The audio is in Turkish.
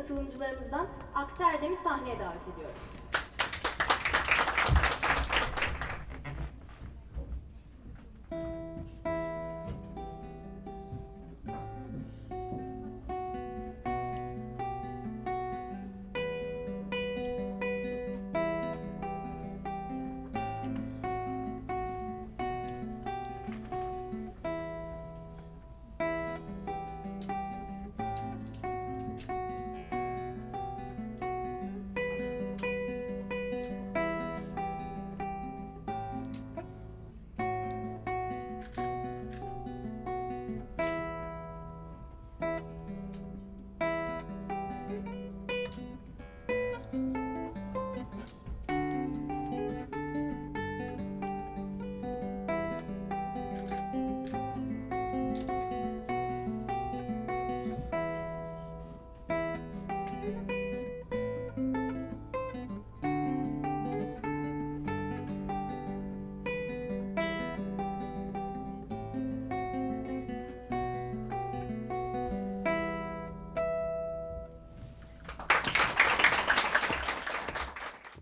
katılımcılarımızdan Akterdem'i sahneye davet ediyorum.